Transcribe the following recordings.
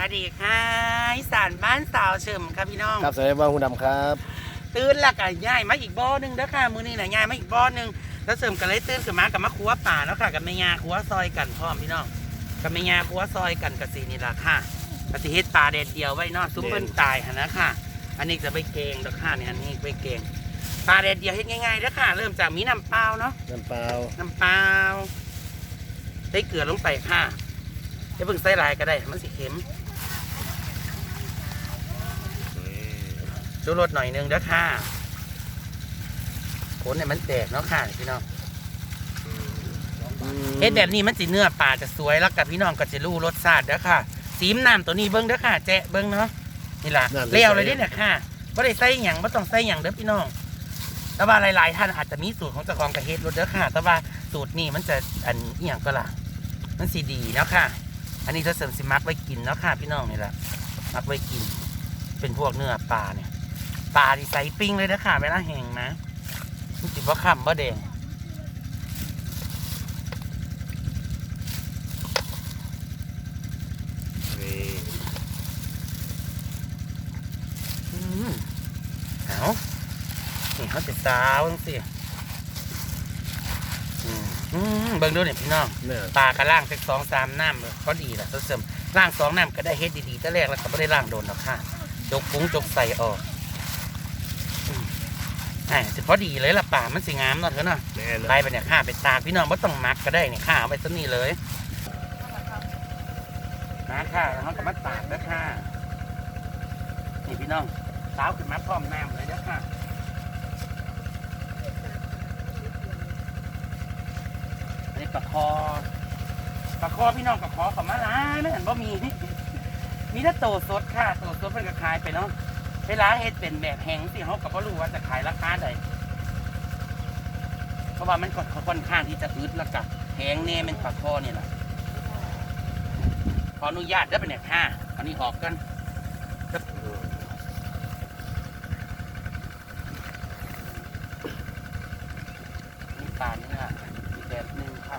วัสดีค่ะอีสานบ้านสาวเฉิมครับพี่น้อง ครับสวัสดีว่าคุณดำครับ ตื่นและก็ย่ายมาอีกบ่อหนึงเด้อค่ะมื้อนี้น่ะย่ายมาอีกบ่อหนึงแล้วเสริมกันเลยตื่นขึ้นมากับมะครัวป่าแล้วค่ะกับแม่ยาครัวซอยกันพร้อมพี่น้องกับแม่ยาครัวซอยกันกับสีนี่ล่ะค่ะปฏิเฮ็ดปลาแดดเดียวไว้เนอกซุปเปิ้ลตายหั่นนะค่ะ อันนี้จะไปเกงเด้อค่ะนี่อันนี้ไปเกงปลาแดดเดียวเฮ็ดง่ายๆเด้อค่ะ เริ่มจากมีน้ำเปล่าเนาะ น้ำเปล่าน้ำเปล่าใส่เกลือลงไปค่ะจะเพิ่งใส่หลายก็ได้ มันสิเค็ม ชูรสหน่อยหนึงเด้อค่ะผลเนี่ยมันแตกเนาะค่ะพี่น้องเฮ็ดแบบนี้มันสิเนื้อปลาจะสวยแล้วกับพี่น้องก็จะรู้รสชาติเด้อค่ะสีมน้ำตัวนี้เบิ้งเด้อค่ะแจะเบิ้งเนาะนี่ล่ะเลี้ยวเลยเด้อเนี่ยค่ะไม่ได้ใส่หยังไม่ต้องใส่หยังเด้อพี่น้อง แต่ว่าหลาย ๆ ท่านอาจจะมีสูตรของเจ้าของกระเฮ็ดรสเด้อค่ะ แต่ว่าสูตรนี้มันจะอันอหย่างก็ล่ะ มันสีดีเนาะค่ะ อันนี้จะเสริมสิมักไว้กินเนาะค่ะ พี่น้องนี่แหละมักไว้กิน เป็นพวกเนื้อปลาเนี่ย ปลาที่ใส่ปิ้งเลยนะค่ะเวลาแห้งนะมันสิว่าคำว่าแดงอืมเอานี่เขาจะสาวจังสิอืมอืมเบิ่งดูเนี่ยพี่น้องเนี่ยปลากระล่างสักสองสามน้ำก็ดีแหละเสริมล่างสองน้ำก็ได้เฮ็ดดีๆแต่แรกแล้วก็ไม่ได้ล่างโดนหรอกค่ะจกปุ้งจกใส่ออกอืม อ่าสิพอดีเลยล่ะป่ามันสิงามเนาะเถอะเนาะแน่นอไปนไปเนี่ยข้าไปตากพี่น้องไม่ต้องมักก็ได้เนี่ยข้าเอาไปซะนี่เลยมาค่ะแล้วเขาก็มาตากเด้อค่ะนี่พี่น้องสาวขึ้นมาพร้อมน้ำเลยเด้อค่ะอันนี้ปลาคอปลาคอพี่น้องปลาคอเขามาล้ายไม่เห็นว่ามี มีแต่โตสดค่ะโตสดเป็นก็ขายไปเนาะ เวลาเฮ็ดเป็นแบบแห้งสิเขาก็บ่รู้ว่าจะขายราคาใดเพราะว่ามันก็ค่อนข้างที่จะอึดแล้วกับแพงเน่เป็นปลาคอนี่แหละขออนุญาตได้เป็นเนี่ยค่ะอันนี้ออกกันปลาเนื้ออีกแบบหนึ่งค่ะ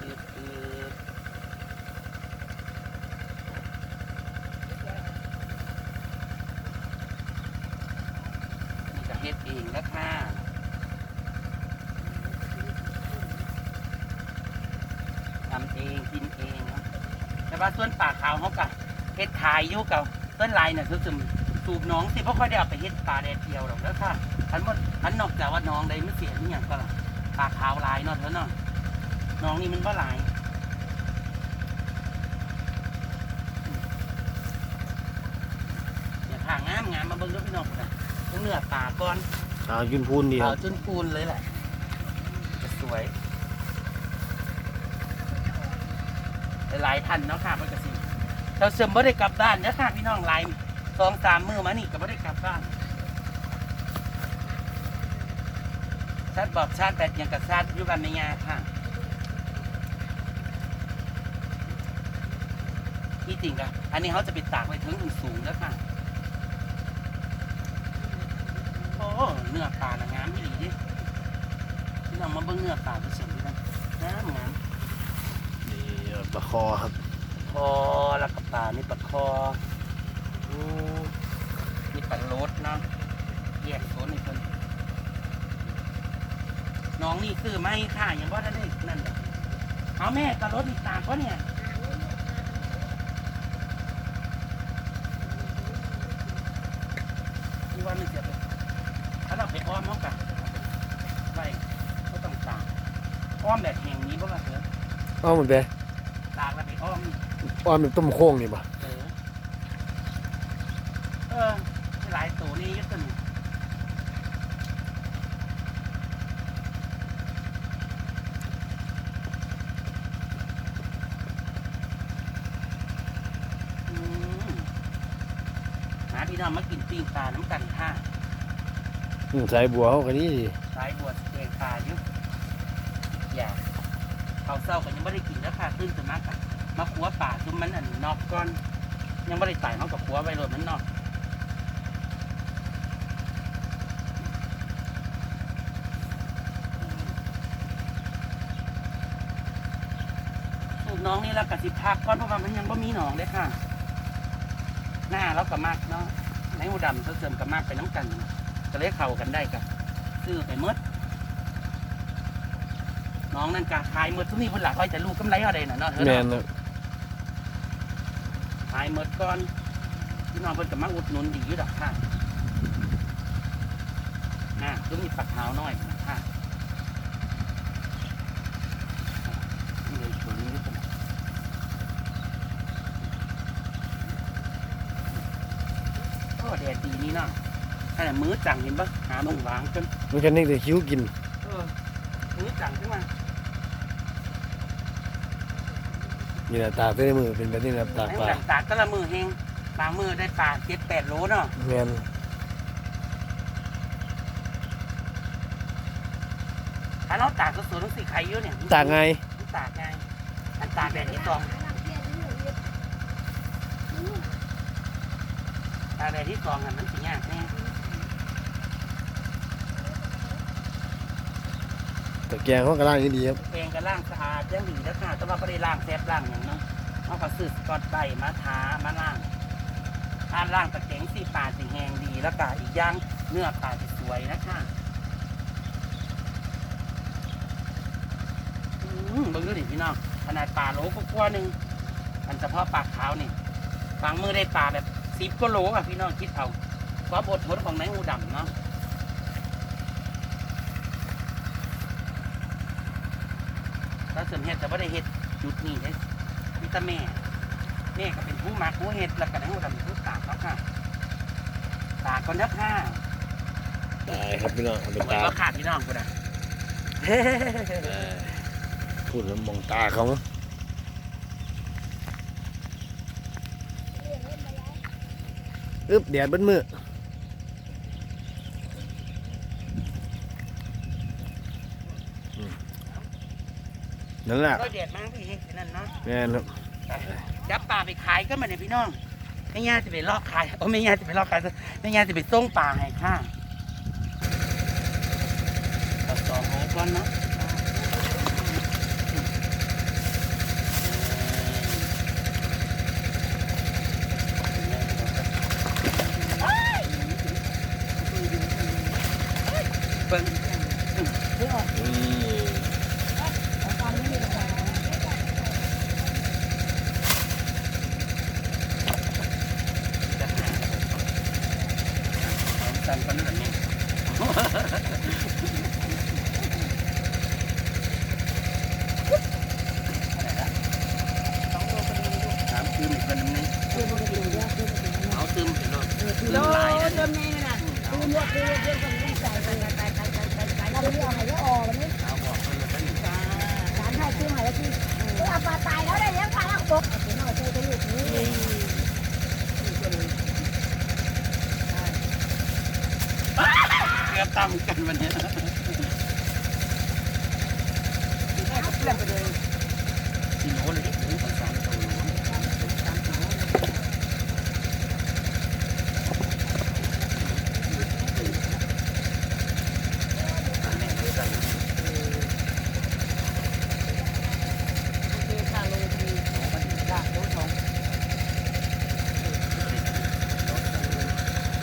อืดอืดนี่ก็เฮ็ดเองแล้วค่ะทำเองกินเองนะแต่ว่าส่วนป่าขาวเขากะเฮ็ดขายอยู่กับต้นลายเนี่ยคือซึมสูบน้องสิเพราะค่อยได้เอาไปเฮ็ดปลาแดดเดียวหรอกเด้อค่ะอันหมดอันนอกจากว่าน้องได้ไม่เสียนี่อย่างก็ล่ะปลาขาวลายเนาะเถอะเนาะน้องนี่มันบ่หลายเนี่ยข้างงามงามมาเบิ่งด้วยพี่น้องนะ ต้องเนื้อปลาก่อนเอายุนพูนดีคเอารับจนปูนเลยแหละจะสวยหลายๆท่านเนาะค่ะมันก็สิเราเสริมบ่ได้กลับบ้านเนาะค่ะพี่น้องหลายสองสามมือมานี่ก็บ่ได้กลับบ้านชาติบอกชาติแบบอย่างกับชาติอยู่กันในงานค่ะที่จริงอะอันนี้เขาจะไปตากไว้ถึงถึงสูงแล้วค่ะ โอ้ เนื้อปลาน่ะงามที่หลีดิพี่น้องมาเบิ่งเนื้อปลาผสมกันงามงามนี่ปลาคอครับคอแล้วก็ปลานี่ปลาคออืมนี่ปลาโลดเนาะแยกโซนให้เพิ่นน้องนี่คือไม่ค่ะยังว่าท่านได้นั่นเลยเอาแม่ปลาโลดอีกตากก็เนี่ยที่ว่ามันเสียไปถ้าเรา ไปอ้อมเขากันไว้ก็ต้องตากอ้อมแบบแห่งนี้เพราะว่าเถอะอ้อมมันไปตากแล้วไปอ้อมนี่อ้อมเป็นต้มโค้งนี่ป่ะเออเออหลายตัวนี่ยึดตัวนี้อืมหาพี่น้องมากินปีนปลาน้ำกันค่ะ อืมใส่บัวเขาก็นี่ดีสายบัวเกงปลาอยู่อย่าเขาเศร้าก็ยังไม่ได้กินแล้วค่ะตื่นขึ้นมากค่ะมาขัวป่าซุมมันอันนอกก่อน ยังไม่ได้ใส่เขากับขัวไว้เลยมันนอกสูน้องนี่แล้วกับสิพักก่อนเพราะว่ามันยังบ่มีหนองเลยค่ะ หน้าแล้วกับมากเนาะในหูดำเสริมกับมากไปน้ำกัน ก็เลยเข้ากันได้กับซื้อไปหมดน้องนั่นกะขายหมดทุกนี้พุ่นหลักไว้จะลูกกำไรเอาได้น่ะเนาะเธอแมเนาะนครับขายหมดก่อนพี่น้องเพิ่นกับมาอุดหนุนดีอยู่ดอกค่ะน่ะก็มีปักเท้าน้อยนะค่ะนี่เลยตัวนี้ด้วยกันโอ้แดดดีนี่เนาะ ขนาดมือจังเห็นปะหามึงวางจนมันกันนี่แต่คิ้วกินเออมือจังขึ้นมานี่แหละตากเส้นมือเป็นแบบนี้นะครับตากให้ปลาดังตากแต่ละมือเฮงบางมือได้ปลาเจ็ดแปดโลเนาะแมนถ้าเราตากก็สวยต้องสีไข่เยอะเนี่ยตากไงมันตากไงอันตากแดดที่สองตากแดดที่สองอันมันสียากแน่ ตะแกรงเขากระล่างนี่ดีครับแปรงก็ล่างสะอาดยังดีแล้วค่ะแต่ว่าไม่ได้ล่างแซบล่างอย่างเนาะเอากระสือสกอตใบมาทามาล่างถ้าล่างตะเก๋งสีปลาสีแหงดีแล้วก็อีกอย่างเนื้อปลาสีสวยนะคะอืมเบิ่งดูดิพี่น้องขนาดปลาโลก็กลัวาหนึ่งอันเฉพาะปลาขาวนี่บางมือได้ปลาแบบสิบก็โลอะพี่น้องคิดเอาความอดทนของนายงูดำเนาะ ถ้าเสริมเห็ดจะไม่ได้เห็ดจุดนี้เด้วิตาแม่แม่ก็เป็นผู้มักผู้เห็ดแล้วก็ได้หัวดำเป็นผู้ตากเขาค่ะตากคนนับห้าตายครับพี่น้องเอาไปเหมือนตากว่าขาดพี่น้องกูนะพูดแล้วมองตาเขาอึ๊บแดดเบิ้มืออื นั่นแหละร้อยเด็ดมากพี่เห็ดนั่นเนาะแม่นครับจับปลาไปขายก็มาเนี่ยพี่น้องไม่ง่ายจะไปลอกขายโอ้ไม่ง่ายจะไปลอกขายไม่ง่ายจะไปส่งปลาให้ค่ะเอาสองโลก่อนเนาะเบิ่งอืมจ Thank you.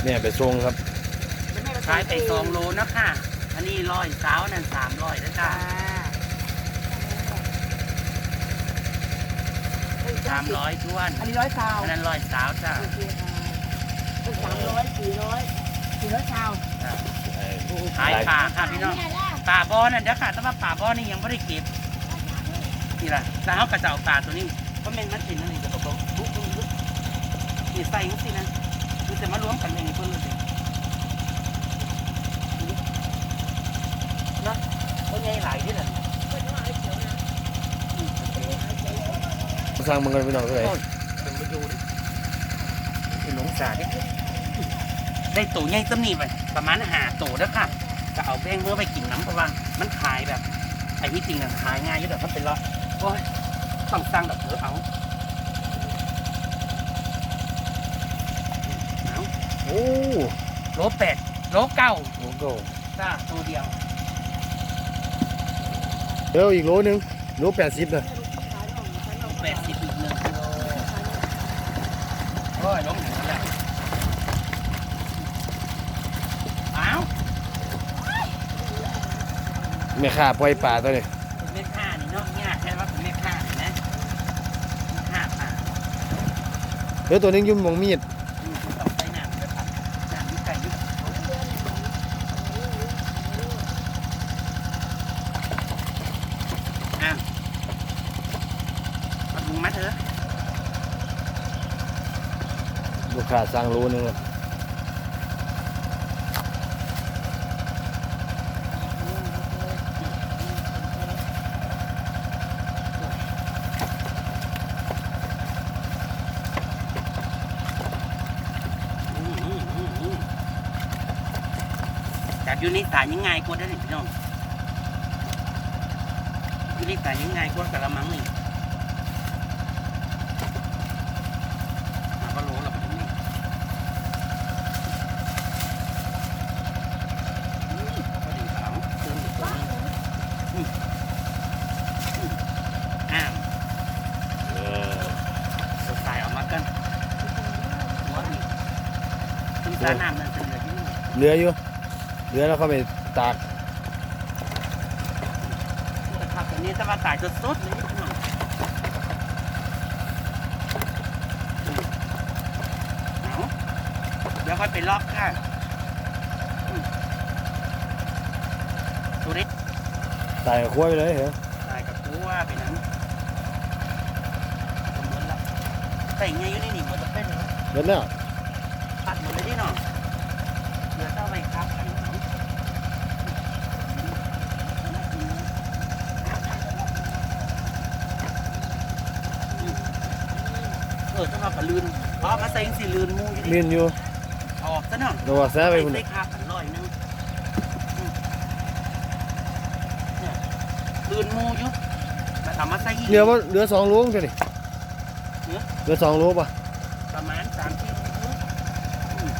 เนี่ยไปทรงครับ ขายไปสองโลนะค่ะ อันนี้ร้อยสาวนั่นสามร้อยนะจ้า สามร้อยทวนอันนี้ร้อยซาวอันนั้นร้อยสาวจ้า โอเคค่ะสามร้อยสี่ร้อยสี่ร้อยซาวขายปลาค่ะพี่น้องปลาบอนั่นเดี๋ยวค่ะ แต่ว่าปลาบอนี่ยังไม่ได้เก็บ นี่ล่ะแล้วเขากระเจ้าปลาตัวนี้เพราะแม่นมันกินนั่นนี่จะบอกว่าบุ๊บบุ๊บบุ๊บนี่ใส่จังสินะมัน จะมารวมกันอย่างนี้เพิ่นเลยสิเนาะคนใหญ่หลายที่นั่นสร้างมันกันพี่น้องเท่าไหร่เป็นมาดูดิเป็นหลงสาดิได้ตัวใหญ่ต้นนี้ไปประมาณหาตัวแล้วค่ะจะเอาแป้งเมื่อไปกินน้ำเพราะว่ามันขายแบบไอ้ที่จริงอะขายง่ายอยู่แต่ถ้าเป็นละโอ้ยต้องสร้างแบบเถอะเอาเอา โอ้โลแปดโลเก้าโหโหจ้าตัวเดียวเดี๋ยวอีกโลนึงโลแปดสิบนะโแปดสิบอีกหนึ่งกิโลโอ้ยลงหนึ่งแล้วอ้าวแม่ค้าปล่อยปลาตัวนี้เป็นแม่ค้านี่เนาะยากแค่ว่าเป็นแม่ค้านี่นะแม่ค้าป่าเดี๋ยวตัวนึงยุ่มมองมีด อืมต้องใช้น้ำด้วยครับน้ำนี่ไก่อยุ่อ้าวมาถุงมาเถอะ ลูกค้างรู้นึงครับอืมอืมอืมอืมจับอยู่ในสายยังไงกว่าได้อพี่น้องอยู่ในสายยังไงกว่ากะละมังนี่มาก็รู้แล้วแบบนี้อืมพอดีเขาตื่นอีกตัวหนึงอ้าว เออ สดใสออกมากันหัวอีก คุณตาน้ำนั่นเป็นเหลือที่นี่เหลืออยู่เหลือแล้วเข้าไปตากแต่ขับแบบนี้จะมาตายสดๆเลยพี่น้องเอาเดี๋ยวค่อยไปล็อกค่ะอืมดูดิตายกับขั้วไปเลยเหรอตายกับกูว่าไปนั้นสมมติละใส่ไงอยู่ในนี่หมดจะเป็นเลยเบิดแล้ว ปัดหมดเลยดิน้องเหลือเจ้าไปครับกันเนาะเออถ้ามาปะลืนเพราะมาใส่สีลืนหมูอยู่ดิเลียนอยู่ออกซะหน่อยระวังแซ่ไปใส่พุ่นใส่คาผันลอยหนึงอืมเนี่ยลืนหมูอยู่มาทำมาใส่อีก เหลือว่าเหลือสองโลตัวนี้เหลือ เหลือสองโลป่ะประมาณสามที่อืม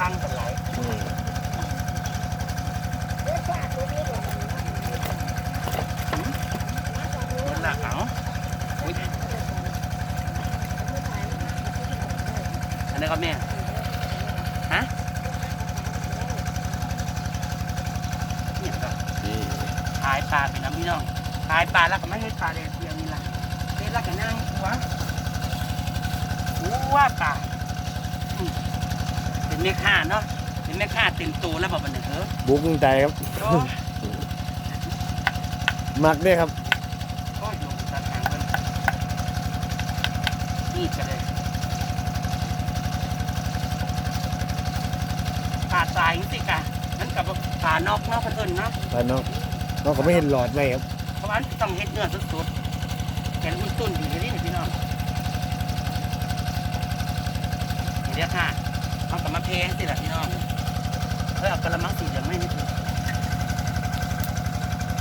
ก็ถือว่าอังกันหลายอืมคนละเขาวอันนี้ก็แม่ ฮะเนี่ยก็ขายปลาเป็นน้ำพี่น้องขายปลาแล้วก็ไม่ให้ปลาเลยเพียงนี่แหละเฮ็ดแล้วก็นั่งหัวหัวปลาอืม แม่ค้าเนาะเป็นแม่ค้าเต็มตัวแล้วบอกมันเนี่ยเออบุกลงใจครับโอ้มักเด้ครับโอ้ยลงตาทางเพิ่นนี่ก็เลยปลาตายจริงๆกะนั่นกับปลานอกเนาะเพิ่นเอิ้นเนาะแต่น้องน้องก็ไม่เห็นหลอดไว้ครับเพราะว่าต้องเฮ็ดเนื้อสุดๆเห็นมันตุ้นดีเลยนี่พี่น้องเดี๋ยวค่ะ เอากลับมาเพงสิล่ะพี่น้องเฮ้ยเอากระมังสีเหลืองไม่นี่คือ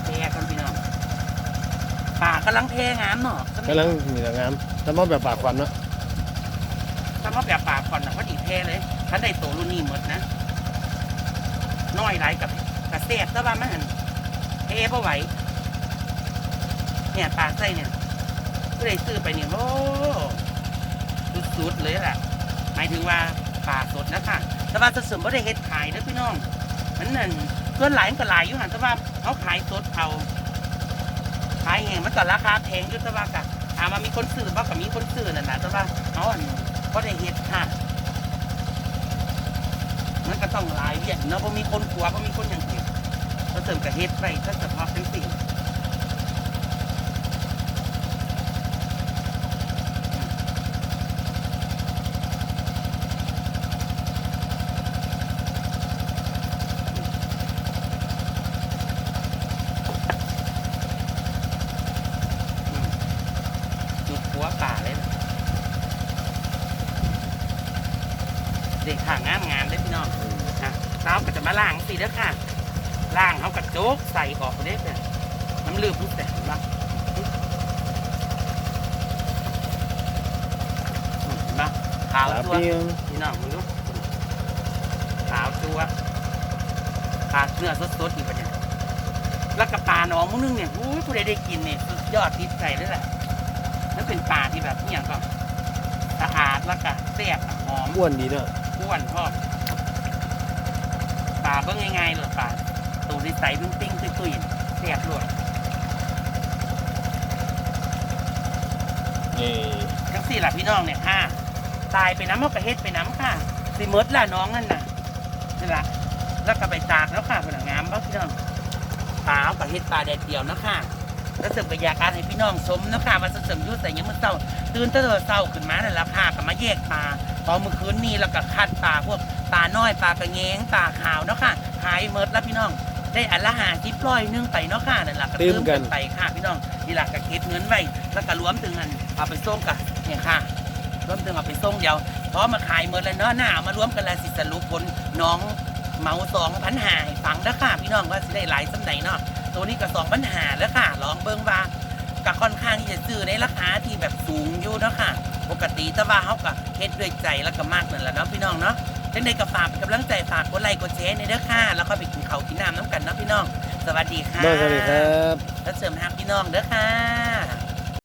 เพกันพี่น้องป่ากำลังเพงามเนาะกำลังมีแต่งามแต่มองแบบปากควันเนาะถ้ามาแบบป่าก่อนนะพอดีเพเลยถ้าได้โตรุ่นนี้หมดนะน้อยไรกับกระเสียบแต่ว่ามันหันเพเพไหวเนี่ยปลาไส้เนี่ยก็เลยซื้อไปเนี่ยโอ้สุดๆเลยแหละหมายถึงว่า ปลาสดนะค่ะ แต่ว่าเสริมไม่ได้เฮ็ดขายนะพี่น้องมันนั่นเพื่อนหลายก็หลายอยู่หันแต่ว่าเขาขายสดเอาขายแหงมันก็ราคาแพงอยู่แต่ว่ากับถามว่ามีคนซื้อบ่กับมีคนซื้อนั่นแหละแต่ว่าเขาอันก็ได้เฮ็ดค่ะมันก็ต้องหลายเวียนเนาะเพราะมีคนกลัวเพราะมีคนอย่างอื่นเราเสริมกับเฮ็ดไปถ้าเฉพาะทั้งสี่จุดหัวป่าเลยนะเด็กห่างงามงามๆเลยพี่น้อง นะเราก็จะมาล้างสิเด้อค่ะล้างเขากระโจกใส่ออกเด้อเนี่ยน้ำลืมพุ่งแต่บ้างเห็นบ้าง ขาวตาตัวเปียงพี่น้องมึงดูขาวตัวขาดเนื้อสดๆอีกปะเนี่ยแล้วกับปลาหนองมุ้งนึงเนี่ยอู้ยผู้ใดได้กินเนี่ยสุดยอดติดใจเลยแหละนั่นเป็นปลาที่แบบอหย่างก็สะอาดแล้วก็แซ่บหอมอ้วนดีเนาะอ้วนพร้อมปลาเบิ่งง่ายๆเลยปลาตัวใสๆปิ้งๆตุ้ยๆแซ่บรวดนี่จังสี่ล่ะพี่น้องเนี่ยค่ะ ตายไปน้ำเอากระเฮ็ดไปน้ำค่ะสิมดล่ะน้องนั่นน่ะนี่ละแล้วก็ไปตากแล้วค่ะเป็นงามบ้าพี่น้องปลาเอากระเฮ็ดปลาแดดเดียวนะค่ะแล้วเสริมกระยากอาให้พี่น้องชมนะค่ะว่าเสริมยุ่ใส่ยังมือเศร้าตื่นเต้นเศร้าขึ้นมานั่นแหละค่ะก็มาแยกปลาพอเมื่อคืนนี้แล้วก็คัดปลาพวกปลาน้อยปลากระเงงปลาขาวเนาะค่ะหายเมดแล้วพี่น้องได้อันละหาจิบร้อยนึงไปเนาะค่ะนั่นแหละก็ตื้มกันไปค่ะพี่น้องนี่แหละก็เก็บเงินไว้แล้วก็รวมถึงอันเอาไปส่งกันเนี่ยค่ะ รวมถึงเอาไปส่งเดียวเพราะมาขายหมดแล้วเนาะหน้าเอามารวมกันแล้วสิสรุปผลน้องเหมาสองพันหาให้ฟังแล้วค่ะพี่น้องว่าสิได้หลายสำใดเนาะตัวนี้ก็สองพันหาแล้วค่ะลองเบิ่งว่าก็ค่อนข้างที่จะซื้อในราคาที่แบบสูงอยู่เนาะค่ะ ปกติแต่ว่าเขาก็เฮ็ดด้วยใจแล้วก็มากนั่นแหละเนาะพี่น้องเนาะจังใดก็ฝากเป็นกำลังใจฝากกดไลค์กดแชร์ในเด้อค่ะแล้วก็ไปกินข้าวกินน้ำน้ำกันเนาะพี่น้อง สวัสดีค่ะน้องสวัสดีครับแล้วเสริมฮักพี่น้องเด้อค่ะ